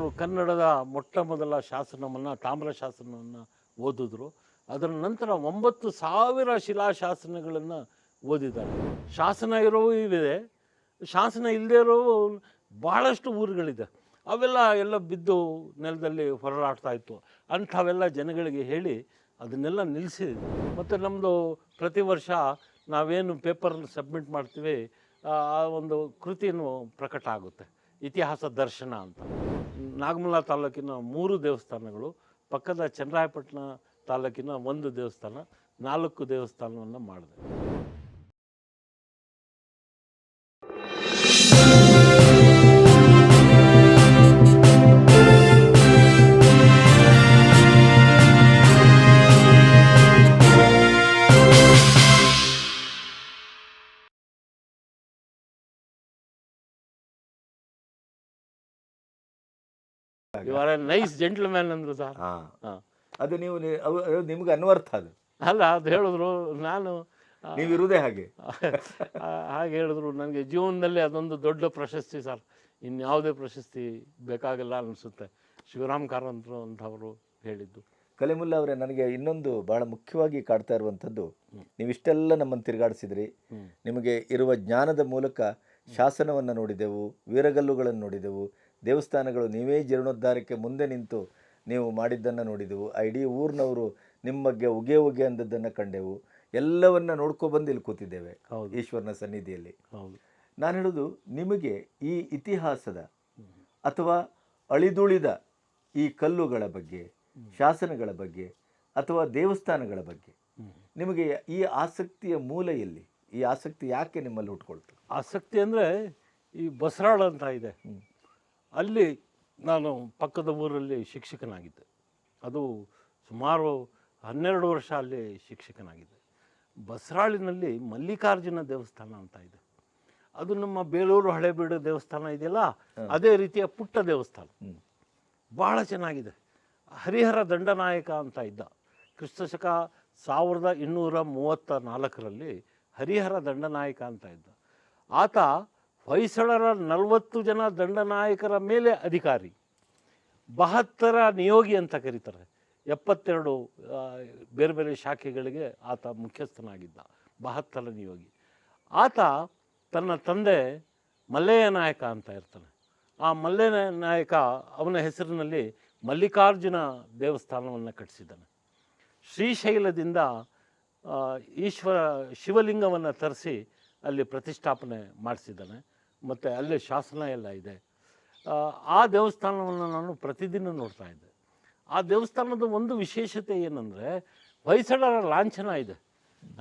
ಅವರು ಕನ್ನಡದ ಮೊಟ್ಟ ಮೊದಲ ಶಾಸನವನ್ನು, ತಾಮ್ರ ಶಾಸನವನ್ನು ಓದಿದ್ರು. ಅದರ ನಂತರ ಒಂಬತ್ತು ಸಾವಿರ ಶಿಲಾಶಾಸನಗಳನ್ನು ಓದಿದ್ದಾರೆ. ಶಾಸನ ಇರೋವು ಇವೆ ಶಾಸನ ಇಲ್ಲದೇ ಇರೋವು ಭಾಳಷ್ಟು ಊರುಗಳಿದೆ. ಅವೆಲ್ಲ ಎಲ್ಲ ಬಿದ್ದು ನೆಲದಲ್ಲಿ ಹೊರಲಾಡ್ತಾ ಇತ್ತು. ಅಂಥವೆಲ್ಲ ಜನಗಳಿಗೆ ಹೇಳಿ ಅದನ್ನೆಲ್ಲ ನಿಲ್ಲಿಸಿದ್ವಿ ಮತ್ತು ನಮ್ಮದು ಪ್ರತಿ ವರ್ಷ ನಾವೇನು ಪೇಪರ್ ಸಬ್ಮಿಟ್ ಮಾಡ್ತೀವಿ, ಆ ಒಂದು ಕೃತಿಯನ್ನು ಪ್ರಕಟ ಆಗುತ್ತೆ. ಇತಿಹಾಸ ದರ್ಶನ ಅಂತ. ನಾಗಮಲ ತಾಲೂಕಿನ ಮೂರು ದೇವಸ್ಥಾನಗಳು ಪಕ್ಕದ ಚನ್ನರಾಯಪಟ್ಟಣ ತಾಲೂಕಿನ ಒಂದು ದೇವಸ್ಥಾನ ನಾಲ್ಕು ದೇವಸ್ಥಾನವನ್ನು ಮಾಡಿದೆ. You are a nice gentleman ಅಂದರು ಸರ್ ಹಾ. ಅದು ನೀವು ನಿಮ್ಗೆ ಅನ್ವರ್ಥ ಅದು. ಅಲ್ಲ ಅದು ಹೇಳಿದ್ರು ನಾನು ನೀವು ಇರುವುದೇ ಹಾಗೆ. ಹಾಗೆ ಹೇಳಿದ್ರು. ನನಗೆ ಜೀವನದಲ್ಲಿ ಅದೊಂದು ದೊಡ್ಡ ಪ್ರಶಸ್ತಿ ಸರ್. ಇನ್ಯಾವುದೇ ಪ್ರಶಸ್ತಿ ಬೇಕಾಗಲ್ಲ ಅನಿಸುತ್ತೆ. ಶಿವರಾಮ್ ಕಾರಂತರು ಅಂತವರು ಹೇಳಿದ್ದು. ಕಲಿಮುಲ್ಲ ಅವರೇ ನನಗೆ ಇನ್ನೊಂದು ಬಹಳ ಮುಖ್ಯವಾಗಿ ಕಾಡ್ತಾ ಇರುವಂಥದ್ದು ನೀವಿಷ್ಟೆಲ್ಲ ನಮ್ಮನ್ನು ತಿರುಗಾಡಿಸಿದ್ರಿ. ನಿಮಗೆ ಇರುವ ಜ್ಞಾನದ ಮೂಲಕ ಶಾಸನವನ್ನು ನೋಡಿದೆವು ವೀರಗಲ್ಲುಗಳನ್ನು ನೋಡಿದೆವು ದೇವಸ್ಥಾನಗಳು ನೀವೇ ಜೀರ್ಣೋದ್ಧಾರಕ್ಕೆ ಮುಂದೆ ನಿಂತು ನೀವು ಮಾಡಿದ್ದನ್ನು ನೋಡಿದೆವು. ಆ ಇಡೀ ಊರಿನವರು ನಿಮ್ಮ ಬಗ್ಗೆ ಉಗೆ ಉಗೆ ಅಂದದ್ದನ್ನು ಕಂಡೆವು. ಎಲ್ಲವನ್ನ ನೋಡ್ಕೊಬಂದು ಇಲ್ಲಿ ಕೂತಿದ್ದೇವೆ ಈಶ್ವರನ ಸನ್ನಿಧಿಯಲ್ಲಿ. ಹೌದು. ನಾನು ಹೇಳೋದು ನಿಮಗೆ ಈ ಇತಿಹಾಸದ ಅಥವಾ ಅಳಿದುಳಿದ ಈ ಕಲ್ಲುಗಳ ಬಗ್ಗೆ ಶಾಸನಗಳ ಬಗ್ಗೆ ಅಥವಾ ದೇವಸ್ಥಾನಗಳ ಬಗ್ಗೆ ನಿಮಗೆ ಈ ಆಸಕ್ತಿಯ ಮೂಲ ಎಲ್ಲಿ? ಈ ಆಸಕ್ತಿ ಯಾಕೆ ನಿಮ್ಮಲ್ಲಿ ಹುಟ್ಕೊಳ್ತು? ಆಸಕ್ತಿ ಅಂದರೆ ಈ ಬಸರಾಳ ಅಂತ ಇದೆ. ಅಲ್ಲಿ ನಾನು ಪಕ್ಕದ ಊರಲ್ಲಿ ಶಿಕ್ಷಕನಾಗಿದ್ದೆ. ಅದು ಸುಮಾರು ಹನ್ನೆರಡು ವರ್ಷ ಅಲ್ಲಿ ಶಿಕ್ಷಕನಾಗಿದ್ದೆ. ಬಸರಾಳಿನಲ್ಲಿ ಮಲ್ಲಿಕಾರ್ಜುನ ದೇವಸ್ಥಾನ ಅಂತ ಇದೆ. ಅದು ನಮ್ಮ ಬೇಲೂರು ಹಳೇಬೀಡು ದೇವಸ್ಥಾನ ಇದೆಯಲ್ಲ? ಅದೇ ರೀತಿಯ ಪುಟ್ಟ ದೇವಸ್ಥಾನ. ಬಹಳ ಭಾಳ ಚೆನ್ನಾಗಿದೆ. ಹರಿಹರ ದಂಡನಾಯಕ ಅಂತ ಇದ್ದ. ಕ್ರಿಸ್ತಶಕ ಸಾವಿರದ ಇನ್ನೂರ ಮೂವತ್ತ ನಾಲ್ಕರಲ್ಲಿ ಹರಿಹರ ದಂಡನಾಯಕ ಅಂತ ಇದ್ದ. ಆತ ಹೊಯ್ಸಳರ ನಲವತ್ತು ಜನ ದಂಡನಾಯಕರ ಮೇಲೆ ಅಧಿಕಾರಿ, ಬಹತ್ತರ ನಿಯೋಗಿ ಅಂತ ಕರೀತಾರೆ. ಎಪ್ಪತ್ತೆರಡು ಬೇರೆ ಬೇರೆ ಶಾಖೆಗಳಿಗೆ ಆತ ಮುಖ್ಯಸ್ಥನಾಗಿದ್ದ, ಬಹತ್ತರ ನಿಯೋಗಿ. ಆತ ತನ್ನ ತಂದೆ ಮಲ್ಲಯ್ಯ ನಾಯಕ ಅಂತ ಇರ್ತಾನೆ. ಆ ಮಲ್ಲಯ್ಯ ನಾಯಕ ಅವನ ಹೆಸರಿನಲ್ಲಿ ಮಲ್ಲಿಕಾರ್ಜುನ ದೇವಸ್ಥಾನವನ್ನು ಕಟ್ಟಿಸಿದ್ದಾನೆ ಶ್ರೀಶೈಲದಿಂದ ಈಶ್ವರ ಶಿವಲಿಂಗವನ್ನು ತರಿಸಿ ಅಲ್ಲಿ ಪ್ರತಿಷ್ಠಾಪನೆ ಮಾಡಿಸಿದ್ದಾನೆ. ಮತ್ತು ಅಲ್ಲೇ ಶಾಸನ ಎಲ್ಲ ಇದೆ. ಆ, ದೇವಸ್ಥಾನವನ್ನು ನಾನು ಪ್ರತಿದಿನ ನೋಡ್ತಾ ಇದ್ದೆ. ಆ ದೇವಸ್ಥಾನದ ಒಂದು ವಿಶೇಷತೆ ಏನಂದರೆ ಹೊಯ್ಸಳರ ಲಾಂಛನ ಇದೆ.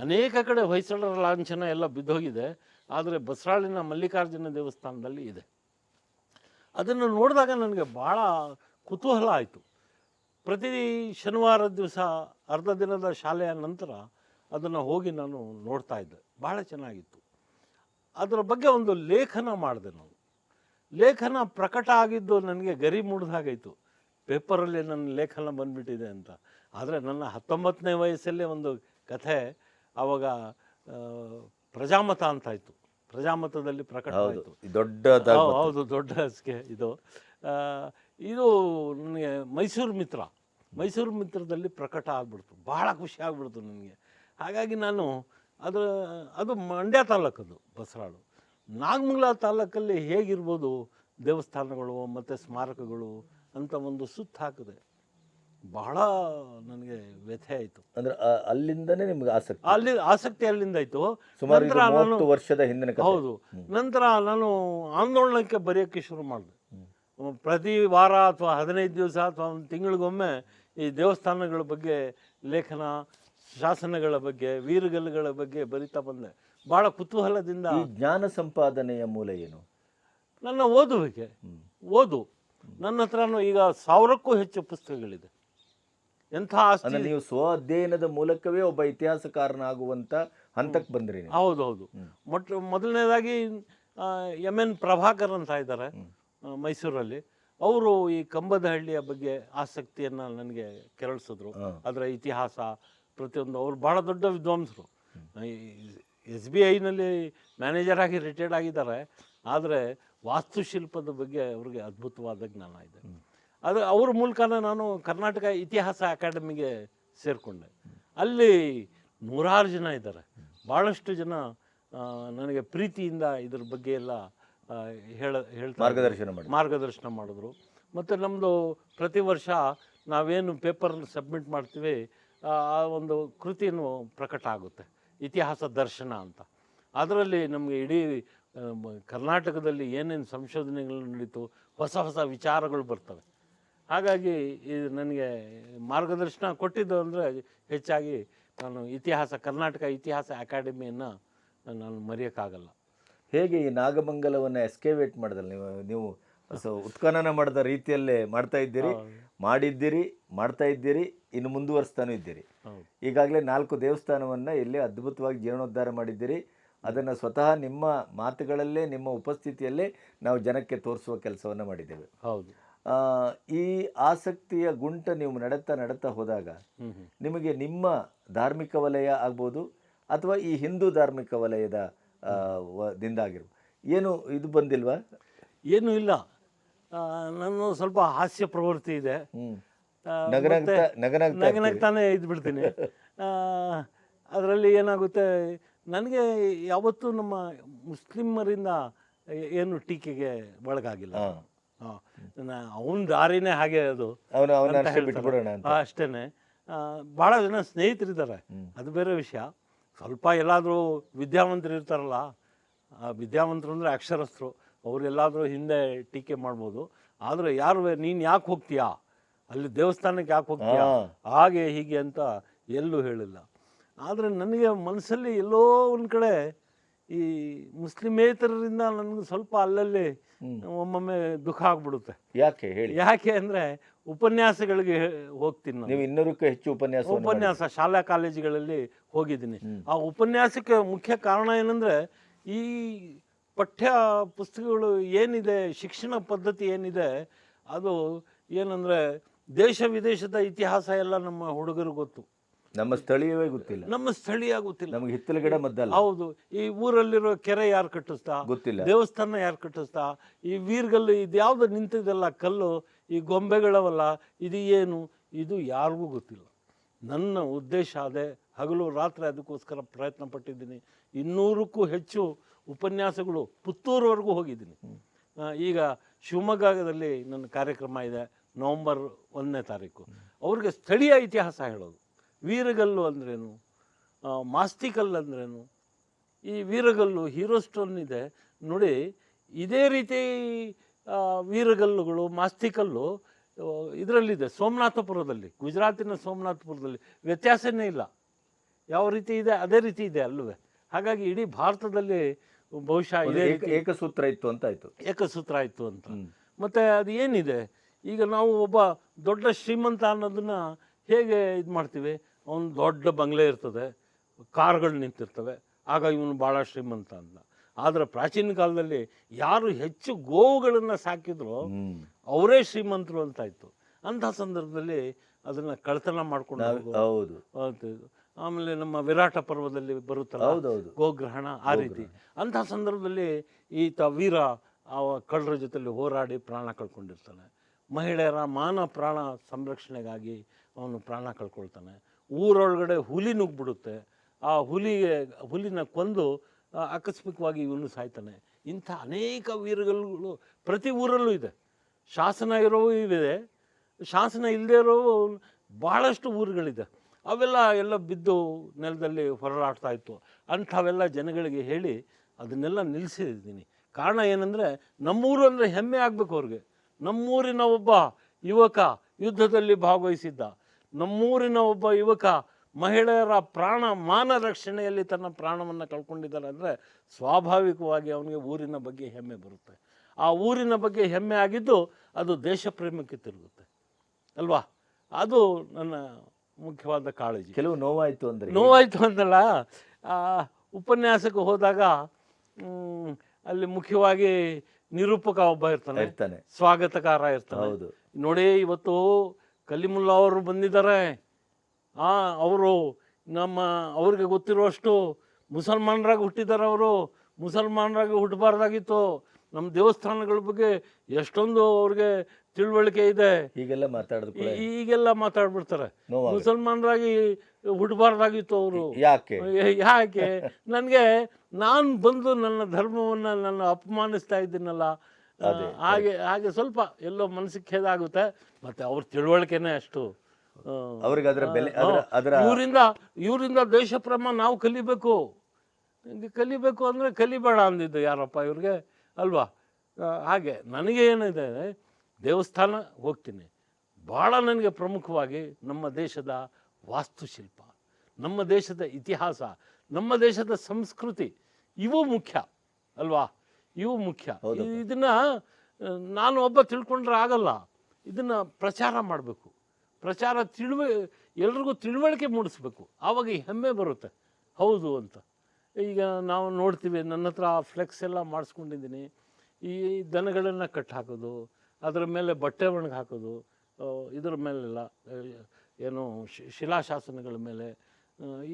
ಅನೇಕ ಕಡೆ ಹೊಯ್ಸಳರ ಲಾಂಛನ ಎಲ್ಲ ಬಿದ್ದೋಗಿದೆ ಆದರೆ ಬಸರಾಳಿನ ಮಲ್ಲಿಕಾರ್ಜುನ ದೇವಸ್ಥಾನದಲ್ಲಿ ಇದೆ. ಅದನ್ನು ನೋಡಿದಾಗ ನನಗೆ ಭಾಳ ಕುತೂಹಲ ಆಯಿತು. ಪ್ರತಿ ಶನಿವಾರ ದಿವಸ ಅರ್ಧ ದಿನದ ಶಾಲೆಯ ನಂತರ ಅದನ್ನು ಹೋಗಿ ನಾನು ನೋಡ್ತಾ ಇದ್ದೆ. ಭಾಳ ಚೆನ್ನಾಗಿತ್ತು. ಅದರ ಬಗ್ಗೆ ಒಂದು ಲೇಖನ ಮಾಡಿದೆ ನಾನು. ಲೇಖನ ಪ್ರಕಟ ಆಗಿದ್ದು ನನಗೆ ಗರಿ ಮುಡ್ದ ಹಾಗಾಯಿತು ಪೇಪರಲ್ಲಿ ನನ್ನ ಲೇಖನ ಬಂದ್ಬಿಟ್ಟಿದೆ ಅಂತ. ಆದರೆ ನನ್ನ ಹತ್ತೊಂಬತ್ತನೇ ವಯಸ್ಸಲ್ಲೇ ಒಂದು ಕಥೆ ಆವಾಗ ಪ್ರಜಾಮತ ಅಂತ ಆಯಿತು ಪ್ರಜಾಮತದಲ್ಲಿ ಪ್ರಕಟ ಆಯಿತು. ದೊಡ್ಡ ಹೌದು ದೊಡ್ಡ ಹಸಿಗೆ ಇದು. ಇದು ನನಗೆ ಮೈಸೂರು ಮಿತ್ರ. ಮೈಸೂರು ಮಿತ್ರದಲ್ಲಿ ಪ್ರಕಟ ಆಗ್ಬಿಡ್ತು. ಭಾಳ ಖುಷಿ ಆಗ್ಬಿಡ್ತು ನನಗೆ. ಹಾಗಾಗಿ ನಾನು ಅದರ ಅದು ಮಂಡ್ಯ ತಾಲೂಕದು ಬಸರಾಳು. ನಾಗಮಂಗಲ ತಾಲೂಕಲ್ಲಿ ಹೇಗಿರ್ಬೋದು ದೇವಸ್ಥಾನಗಳು ಮತ್ತು ಸ್ಮಾರಕಗಳು ಅಂತ ಒಂದು ಸುತ್ತು ಹಾಕಿದೆ. ಬಹಳ ನನಗೆ ವ್ಯಥೆ ಆಯಿತು. ಅಂದ್ರೆ ಅಲ್ಲಿಂದನೇ ನಿಮ್ಗೆ ಆಸಕ್ತಿ? ಅಲ್ಲಿ ಆಸಕ್ತಿ ಅಲ್ಲಿಂದ ಆಯಿತು. ಸುಮಾರು ನಂತರ ನಾನು ಮೂವತ್ತು ವರ್ಷದ ಹಿಂದಿನ ಹೌದು. ನಂತರ ನಾನು ಆಂದೋಲನಕ್ಕೆ ಬರೆಯೋಕ್ಕೆ ಶುರು ಮಾಡಿದೆ. ಪ್ರತಿ ವಾರ ಅಥವಾ ಹದಿನೈದು ದಿವಸ ಅಥವಾ ಒಂದು ತಿಂಗಳಿಗೊಮ್ಮೆ ಈ ದೇವಸ್ಥಾನಗಳ ಬಗ್ಗೆ ಲೇಖನ ಶಾಸನಗಳ ಬಗ್ಗೆ ವೀರಗಲ್ಲುಗಳ ಬಗ್ಗೆ ಬರಿತಾ ಬಂದೆ. ಭಾಳ ಕುತೂಹಲದಿಂದ ಈ ಜ್ಞಾನ ಸಂಪಾದನೆಯ ಮೂಲ ಏನು? ನನ್ನ ಓದುವಿಕೆ. ಓದು. ನನ್ನ ಹತ್ರನೂ ಈಗ ಸಾವಿರಕ್ಕೂ ಹೆಚ್ಚು ಪುಸ್ತಕಗಳಿದೆ. ಎಂಥ ಆಸ್ತಿ ಅಂದ್ರೆ ನೀವು ಸ್ವ ಅಧ್ಯಯನದ ಮೂಲಕವೇ ಒಬ್ಬ ಇತಿಹಾಸಕಾರನಾಗುವಂತ ಹಂತಕ್ಕೆ ಬಂದ್ರಿ ನೀವು. ಹೌದು ಹೌದು ಮೊಟ್ಟ ಮೊದಲನೇದಾಗಿ ಎಂ ಎನ್ ಪ್ರಭಾಕರ್ ಅಂತ ಇದ್ದಾರೆ ಆ, ಮೈಸೂರಲ್ಲಿ. ಅವರು ಈ ಕಂಬದಹಳ್ಳಿಯ ಬಗ್ಗೆ ಆಸಕ್ತಿಯನ್ನು ನನಗೆ ಕೆರಳಿಸಿದ್ರು. ಅದರ ಇತಿಹಾಸ ಪ್ರತಿಯೊಂದು ಅವರು ಭಾಳ ದೊಡ್ಡ ವಿದ್ವಾಂಸರು. ಎಸ್ ಬಿ ಐನಲ್ಲಿ ಮ್ಯಾನೇಜರ್ ಆಗಿ ರಿಟೈರ್ಡ್ ಆಗಿದ್ದಾರೆ. ಆದರೆ ವಾಸ್ತುಶಿಲ್ಪದ ಬಗ್ಗೆ ಅವ್ರಿಗೆ ಅದ್ಭುತವಾದ ಜ್ಞಾನ ಇದೆ. ಅದು ಅವ್ರ ಮೂಲಕನೇ ನಾನು ಕರ್ನಾಟಕ ಇತಿಹಾಸ ಅಕಾಡೆಮಿಗೆ ಸೇರಿಕೊಂಡೆ. ಅಲ್ಲಿ ನೂರಾರು ಜನ ಇದ್ದಾರೆ. ಭಾಳಷ್ಟು ಜನ ನನಗೆ ಪ್ರೀತಿಯಿಂದ ಇದ್ರ ಬಗ್ಗೆ ಎಲ್ಲ ಹೇಳ ಹೇಳ್ತಾ ಮಾರ್ಗದರ್ಶನ ಮಾಡಿ ಮಾರ್ಗದರ್ಶನ ಮಾಡಿದ್ರು. ಮತ್ತು ನಮ್ಮದು ಪ್ರತಿ ವರ್ಷ ನಾವೇನು ಪೇಪರ್ ಸಬ್ಮಿಟ್ ಮಾಡ್ತೀವಿ ಆ ಒಂದು ಕೃತಿಯನ್ನು ಪ್ರಕಟ ಆಗುತ್ತೆ. ಇತಿಹಾಸ ದರ್ಶನ ಅಂತ. ಅದರಲ್ಲಿ ನಮಗೆ ಇಡೀ ಕರ್ನಾಟಕದಲ್ಲಿ ಏನೇನು ಸಂಶೋಧನೆಗಳು ನಡೀತು ಹೊಸ ಹೊಸ ವಿಚಾರಗಳು ಬರ್ತವೆ. ಹಾಗಾಗಿ ಇದು ನನಗೆ ಮಾರ್ಗದರ್ಶನ ಕೊಟ್ಟಿದ್ದು ಅಂದರೆ ಹೆಚ್ಚಾಗಿ ನಾನು ಇತಿಹಾಸ, ಕರ್ನಾಟಕ ಇತಿಹಾಸ ಅಕಾಡೆಮಿಯನ್ನು ನಾನು ಮರೆಯೋಕ್ಕಾಗಲ್ಲ. ಹೇಗೆ ಈ ನಾಗಮಂಗಲವನ್ನು ಎಸ್ಕೇವೇಟ್ ಮಾಡಿದಲ್ಲ ನೀವು? ನೀವು ಸೊ ಉತ್ಖನನ ಮಾಡಿದ ರೀತಿಯಲ್ಲೇ ಮಾಡ್ತಾ ಇದ್ದೀರಿ ಮಾಡಿದ್ದೀರಿ ಮಾಡ್ತಾ ಇದ್ದೀರಿ ಇನ್ನು ಮುಂದುವರಿಸ್ತಾನೂ ಇದ್ದೀರಿ. ಈಗಾಗಲೇ ನಾಲ್ಕು ದೇವಸ್ಥಾನವನ್ನು ಇಲ್ಲಿ ಅದ್ಭುತವಾಗಿ ಜೀರ್ಣೋದ್ಧಾರ ಮಾಡಿದ್ದೀರಿ. ಅದನ್ನು ಸ್ವತಃ ನಿಮ್ಮ ಮಾತುಗಳಲ್ಲೇ ನಿಮ್ಮ ಉಪಸ್ಥಿತಿಯಲ್ಲೇ ನಾವು ಜನಕ್ಕೆ ತೋರಿಸುವ ಕೆಲಸವನ್ನು ಮಾಡಿದ್ದೇವೆ. ಹೌದು. ಆ, ಈ ಆಸಕ್ತಿಯ ಗುಂಟ ನೀವು ನಡೆತಾ ನಡೆತಾ ಹೋದಾಗ ನಿಮಗೆ ನಿಮ್ಮ ಧಾರ್ಮಿಕ ವಲಯ ಆಗ್ಬೋದು ಅಥವಾ ಈ ಹಿಂದೂ ಧಾರ್ಮಿಕ ವಲಯದ ದಿಂದಾಗಿರು ದಿಂದಾಗಿರ್ಬೋದು. ಏನು ಇದು ಬಂದಿಲ್ವಾ? ಏನೂ ಇಲ್ಲ. ನಾನು ಸ್ವಲ್ಪ ಹಾಸ್ಯ ಪ್ರವೃತ್ತಿ ಇದೆ. ನಗನಗ್ತಾನೆ ಇದ್ಬಿಡ್ತೀನಿ. ಅದರಲ್ಲಿ ಏನಾಗುತ್ತೆ ನನಗೆ ಯಾವತ್ತೂ ನಮ್ಮ ಮುಸ್ಲಿಮರಿಂದ ಏನು ಟೀಕೆಗೆ ಒಳಗಾಗಿಲ್ಲ. ಅವನ ದಾರಿನೇ ಹಾಗೆ ಅದು ಅಷ್ಟೇನೆ. ಭಾಳ ಜನ ಸ್ನೇಹಿತರಿದ್ದಾರೆ. ಅದು ಬೇರೆ ವಿಷಯ. ಸ್ವಲ್ಪ ಎಲ್ಲಾದರೂ ವಿದ್ಯಾವಂತರು ಇರ್ತಾರಲ್ಲ ಆ ವಿದ್ಯಾವಂತರು ಅಂದರೆ ಅಕ್ಷರಸ್ಥರು. ಅವರೆಲ್ಲಾದರೂ ಹಿಂದೆ ಟೀಕೆ ಮಾಡ್ಬೋದು. ಆದರೆ ಯಾರು ನೀನು ಯಾಕೆ ಹೋಗ್ತೀಯಾ? ಅಲ್ಲಿ ದೇವಸ್ಥಾನಕ್ಕೆ ಯಾಕೆ ಹೋಗ್ತೀಯಾ? ಹಾಗೆ ಹೀಗೆ ಅಂತ ಎಲ್ಲೂ ಹೇಳಿಲ್ಲ. ಆದರೆ ನನಗೆ ಮನಸ್ಸಲ್ಲಿ ಎಲ್ಲೋ ಒಂದು ಕಡೆ ಈ ಮುಸ್ಲಿಮೇತರರಿಂದ ನನಗೆ ಸ್ವಲ್ಪ ಅಲ್ಲಲ್ಲಿ ಒಮ್ಮೊಮ್ಮೆ ದುಃಖ ಆಗ್ಬಿಡುತ್ತೆ. ಯಾಕೆ? ಹೇಳಿ. ಯಾಕೆ ಅಂದರೆ ಉಪನ್ಯಾಸಗಳಿಗೆ ಹೋಗ್ತೀನಿ ನಾನು. ನೀವು ಇನ್ನೂರಕ್ಕೂ ಹೆಚ್ಚು ಉಪನ್ಯಾಸ ಉಪನ್ಯಾಸ ಶಾಲಾ ಕಾಲೇಜುಗಳಲ್ಲಿ ಹೋಗಿದ್ದೀನಿ. ಆ ಉಪನ್ಯಾಸಕ್ಕೆ ಮುಖ್ಯ ಕಾರಣ ಏನಂದರೆ ಈ ಪಠ್ಯ ಪುಸ್ತಕಗಳು ಏನಿದೆ ಶಿಕ್ಷಣ ಪದ್ಧತಿ ಏನಿದೆ ಅದು ಏನಂದರೆ ದೇಶ ವಿದೇಶದ ಇತಿಹಾಸ ಎಲ್ಲ ನಮ್ಮ ಹುಡುಗರು ಗೊತ್ತು. ನಮ್ಮ ಸ್ಥಳೀಯವೇ ಗೊತ್ತಿಲ್ಲ. ನಮ್ಮ ಸ್ಥಳೀಯ ಗೊತ್ತಿಲ್ಲ. ನಮ್ಗೆ ಹಿತ್ತಲ ಗಿಡ ಮದ್ದಲ್ಲ. ಹೌದು. ಈ ಊರಲ್ಲಿರೋ ಕೆರೆ ಯಾರು ಕಟ್ಟಿಸ್ತಾ? ಗೊತ್ತಿಲ್ಲ. ದೇವಸ್ಥಾನ ಯಾರು ಕಟ್ಟಿಸ್ತಾ? ಈ ವೀರ್ಗಲ್ಲು ಇದ್ಯಾವುದು ನಿಂತಿದೆಲ್ಲ ಕಲ್ಲು ಈ ಗೊಂಬೆಗಳವಲ್ಲ ಇದು ಏನು? ಇದು ಯಾರಿಗೂ ಗೊತ್ತಿಲ್ಲ. ನನ್ನ ಉದ್ದೇಶ ಅದೇ. ಹಗಲು ರಾತ್ರಿ ಅದಕ್ಕೋಸ್ಕರ ಪ್ರಯತ್ನ ಪಟ್ಟಿದ್ದೀನಿ. ಇನ್ನೂರಕ್ಕೂ ಹೆಚ್ಚು ಉಪನ್ಯಾಸಗಳು ಪುತ್ತೂರುವರೆಗೂ ಹೋಗಿದ್ದೀನಿ. ಈಗ ಶಿವಮೊಗ್ಗದಲ್ಲಿ ನನ್ನ ಕಾರ್ಯಕ್ರಮ ಇದೆ, ನವಂಬರ್ ಒಂದನೇ ತಾರೀಕು. ಅವ್ರಿಗೆ ಸ್ಥಳೀಯ ಇತಿಹಾಸ ಹೇಳೋದು. ವೀರಗಲ್ಲು ಅಂದ್ರೇನು? ಮಾಸ್ತಿಕಲ್ ಮಾಸ್ತಿಕಲ್ಲು ಅಂದ್ರೇನು? ಈ ವೀರಗಲ್ಲು ಹೀರೋ ಸ್ಟೋನ್ ಇದೆ. ನೋಡಿ, ಇದೇ ರೀತಿ ವೀರಗಲ್ಲುಗಳು, ಮಾಸ್ತಿಕಲ್ಲು ಇದರಲ್ಲಿದೆ, ಸೋಮನಾಥಪುರದಲ್ಲಿ, ಗುಜರಾತಿನ ಸೋಮನಾಥಪುರದಲ್ಲಿ. ವ್ಯತ್ಯಾಸನೇ ಇಲ್ಲ. ಯಾವ ರೀತಿ ಇದೆ? ಅದೇ ರೀತಿ ಇದೆ ಅಲ್ಲವೇ. ಹಾಗಾಗಿ ಇಡೀ ಭಾರತದಲ್ಲಿ ಬಹುಶಃ ಇದೇ ಏಕ- ಏಕಸೂತ್ರ ಇತ್ತು ಅಂತ ಆಯಿತು. ಏಕಸೂತ್ರ ಆಯಿತು ಅಂತ. ಮತ್ತೆ ಅದು ಏನಿದೆ? ಈಗ ನಾವು ಒಬ್ಬ ದೊಡ್ಡ ಶ್ರೀಮಂತ ಅನ್ನೋದನ್ನ ಹೇಗೆ ಇದು ಮಾಡ್ತೀವಿ? ಅವನು ದೊಡ್ಡ ಬಂಗ್ಲೆ ಇರ್ತದೆ ಕಾರ್ಗಳು ನಿಂತಿರ್ತವೆ ಆಗ ಇವನು ಭಾಳ ಶ್ರೀಮಂತ ಅಂತ. ಆದರೆ ಪ್ರಾಚೀನ ಕಾಲದಲ್ಲಿ ಯಾರು ಹೆಚ್ಚು ಗೋವುಗಳನ್ನು ಸಾಕಿದ್ರು ಅವರೇ ಶ್ರೀಮಂತರು ಅಂತ ಇತ್ತು ಅಂಥ ಸಂದರ್ಭದಲ್ಲಿ ಅದನ್ನು ಕಳ್ತನ ಮಾಡ್ಕೊಂಡು ಹೌದು. ಆಮೇಲೆ ನಮ್ಮ ವಿರಾಟ ಪರ್ವದಲ್ಲಿ ಬರುತ್ತಲ್ಲ ಹೌದೌದು. ಗೋಗ್ರಹಣ ಆ ರೀತಿ. ಅಂಥ ಸಂದರ್ಭದಲ್ಲಿ ಈತ ವೀರ ಆ ಕಳ್ಳರ ಜೊತೆಲಿ ಹೋರಾಡಿ ಪ್ರಾಣ ಕಳ್ಕೊಂಡಿರ್ತಾನೆ. ಮಹಿಳೆಯರ ಮಾನ ಪ್ರಾಣ ಸಂರಕ್ಷಣೆಗಾಗಿ ಅವನು ಪ್ರಾಣ ಕಳ್ಕೊಳ್ತಾನೆ. ಊರೊಳಗಡೆ ಹುಲಿ ನುಗ್ಬಿಡುತ್ತೆ ಆ ಹುಲಿಗೆ ಹುಲಿನ ಕೊಂದು ಆಕಸ್ಮಿಕವಾಗಿ ಇವನು ಸಾಯ್ತಾನೆ. ಇಂಥ ಅನೇಕ ವೀರಗಳು ಪ್ರತಿ ಊರಲ್ಲೂ ಇದೆ. ಶಾಸನ ಇರೋವು ಇದೆ. ಶಾಸನ ಇಲ್ಲದೆ ಇರೋ ಭಾಳಷ್ಟು ಊರುಗಳಿದೆ. ಅವೆಲ್ಲ ಎಲ್ಲ ಬಿದ್ದು ನೆಲದಲ್ಲಿ ಹೊರಳಾಡ್ತಾ ಇತ್ತು. ಅಂಥವೆಲ್ಲ ಜನಗಳಿಗೆ ಹೇಳಿ ಅದನ್ನೆಲ್ಲ ನಿಲ್ಲಿಸಿದ್ದೀನಿ. ಕಾರಣ ಏನಂದರೆ ನಮ್ಮೂರು ಅಂದರೆ ಹೆಮ್ಮೆ ಆಗಬೇಕು ಅವ್ರಿಗೆ. ನಮ್ಮೂರಿನ ಒಬ್ಬ ಯುವಕ ಯುದ್ಧದಲ್ಲಿ ಭಾಗವಹಿಸಿದ್ದ. ನಮ್ಮೂರಿನ ಒಬ್ಬ ಯುವಕ ಮಹಿಳೆಯರ ಪ್ರಾಣ, ಮಾನ ರಕ್ಷಣೆಯಲ್ಲಿ ತನ್ನ ಪ್ರಾಣವನ್ನು ಕಳ್ಕೊಂಡಿದ್ದಾರೆ ಅಂದರೆ ಸ್ವಾಭಾವಿಕವಾಗಿ ಅವನಿಗೆ ಊರಿನ ಬಗ್ಗೆ ಹೆಮ್ಮೆ ಬರುತ್ತೆ. ಆ ಊರಿನ ಬಗ್ಗೆ ಹೆಮ್ಮೆ ಆಗಿದ್ದು ಅದು ದೇಶ ಪ್ರೇಮಕ್ಕೆ ತಿರುಗುತ್ತೆ. ಅಲ್ವಾ? ಅದು ನನ್ನ ಮುಖ್ಯವಾದ ಕಾಳಜಿ. ಕೆಲವು ನೋವಾಯಿತು ಅಂದರೆ ನೋವಾಯಿತು ಅಂದಲ್ಲ ಉಪನ್ಯಾಸಕ್ಕೆ ಹೋದಾಗ ಅಲ್ಲಿ ಮುಖ್ಯವಾಗಿ ನಿರೂಪಕ ಒಬ್ಬ ಇರ್ತಾನೆ. ಇರ್ತಾನೆ. ಸ್ವಾಗತಕಾರ ಇರ್ತಾನೆ. ಹೌದು. ನೋಡಿ ಇವತ್ತು ಕಲಿಮುಲ್ಲಾ ಅವರು ಬಂದಿದ್ದಾರೆ. ಆ ಅವರು ನಮ್ಮ ಅವ್ರಿಗೆ ಗೊತ್ತಿರುವಷ್ಟು ಮುಸಲ್ಮಾನರಾಗಿ ಹುಟ್ಟಿದ್ದಾರೆ ಅವರು. ಮುಸಲ್ಮಾನರಾಗಿ ಹುಟ್ಟಬಾರ್ದಾಗಿತ್ತು. ನಮ್ಮ ದೇವಸ್ಥಾನಗಳ ಬಗ್ಗೆ ಎಷ್ಟೊಂದು ಅವ್ರಿಗೆ ತಿಳುವಳಿಕೆ ಇದೆ. ಈಗೆಲ್ಲ ಮಾತಾಡಿದ ಈಗೆಲ್ಲ ಮಾತಾಡ್ಬಿಡ್ತಾರೆ. ಮುಸಲ್ಮಾನರಾಗಿ ಹುಡ್ಬಾರ್ದಾಗಿತ್ತು ಅವರು. ಯಾಕೆ? ಯಾಕೆ? ನನಗೆ ನಾನು ಬಂದು ನನ್ನ ಧರ್ಮವನ್ನು ನನ್ನ ಅಪಮಾನಿಸ್ತಾ ಇದ್ದೀನಲ್ಲ. ಹಾಗೆ ಹಾಗೆ ಸ್ವಲ್ಪ ಎಲ್ಲೋ ಮನಸ್ಸಿಗೆ ಖೇದ ಆಗುತ್ತೆ ಮತ್ತೆ ಅವ್ರ ತಿಳುವಳಿಕೆನೇ ಅಷ್ಟು. ಅವ್ರಿಗೆ ಅದರ ಬೆಲೆ ಇವರಿಂದ ಇವರಿಂದ ದೇಶ ಪ್ರೇಮ ನಾವು ಕಲಿಬೇಕು. ಕಲಿಬೇಕು ಅಂದರೆ ಕಲಿಬೇಡ ಅಂದಿದ್ದು ಯಾರಪ್ಪ ಇವ್ರಿಗೆ? ಅಲ್ವಾ? ಹಾಗೆ ನನಗೆ ಏನಿದೆ ದೇವಸ್ಥಾನ ಹೋಗ್ತೀನಿ. ಭಾಳ ನನಗೆ ಪ್ರಮುಖವಾಗಿ ನಮ್ಮ ದೇಶದ ವಾಸ್ತುಶಿಲ್ಪ ನಮ್ಮ ದೇಶದ ಇತಿಹಾಸ ನಮ್ಮ ದೇಶದ ಸಂಸ್ಕೃತಿ ಇವು ಮುಖ್ಯ ಅಲ್ವಾ? ಇವು ಮುಖ್ಯ. ಇದನ್ನ ನಾನು ಒಬ್ಬ ತಿಳ್ಕೊಂಡ್ರೆ ಆಗಲ್ಲ. ಇದನ್ನ ಪ್ರಚಾರ ಮಾಡಬೇಕು. ಪ್ರಚಾರ ತಿಳುವ ಎಲ್ರಿಗೂ ತಿಳುವಳಿಕೆ ಮೂಡಿಸ್ಬೇಕು. ಆವಾಗ ಈ ಹೆಮ್ಮೆ ಬರುತ್ತೆ. ಹೌದು ಅಂತ. ಈಗ ನಾವು ನೋಡ್ತೀವಿ ನನ್ನ ಹತ್ರ ಫ್ಲೆಕ್ಸ್ ಎಲ್ಲ ಮಾಡಿಸ್ಕೊಂಡಿದ್ದೀನಿ. ಈ ದನಗಳನ್ನು ಕಟ್ ಹಾಕೋದು ಅದರ ಮೇಲೆ ಬಟ್ಟೆ ಒಣಗಿ ಹಾಕೋದು ಇದರ ಮೇಲೆಲ್ಲ ಏನು ಶಿಲಾಶಾಸನಗಳ ಮೇಲೆ